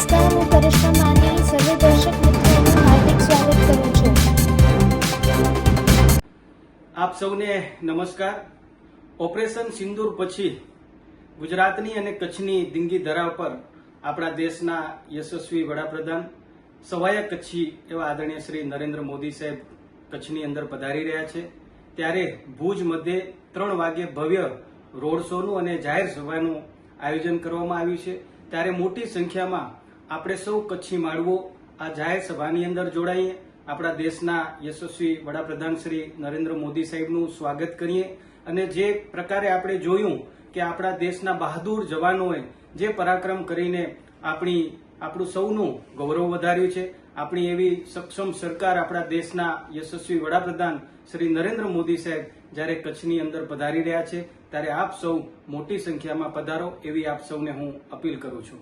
નમસ્કાર હું કરિશ્મા માની સર્વે દર્શક મિત્રોનું હાર્દિક સ્વાગત કરું છું. આપ સૌને નમસ્કાર. ઓપરેશન સિંદૂર પછી ગુજરાતની અને કચ્છની દિંગી ધરા પર આપણા દેશના યશસ્વી વડાપ્રધાન, સવાયા કચ્છી એવા આદરણીય શ્રી નરેન્દ્ર મોદી સાહેબ કચ્છની અંદર પધારી રહ્યા છે. ત્યારે ભુજ મધ્યે ત્રણ વાગે ભવ્ય રોડ શોનું અને જાહેર સભાનું આયોજન કરવામાં આવ્યું છે. ત્યારે મોટી સંખ્યામાં આપણે સૌ કચ્છી માળવો આ જાહેર સભાની અંદર જોડાઈએ. આપણા દેશના યશસ્વી વડાપ્રધાન શ્રી નરેન્દ્ર મોદી સાહેબનું સ્વાગત કરીએ. અને જે પ્રકારે આપણે જોયું કે આપણા દેશના બહાદુર જવાનોએ જે પરાક્રમ કરીને આપણી, આપણું સૌનું ગૌરવ વધાર્યું છે, આપણી એવી સક્ષમ સરકાર આપણા દેશના યશસ્વી વડાપ્રધાન શ્રી નરેન્દ્ર મોદી સાહેબ જ્યારે કચ્છની અંદર પધારી રહ્યા છે, ત્યારે આપ સૌ મોટી સંખ્યામાં પધારો એવી આપ સૌને હું અપીલ કરું છું.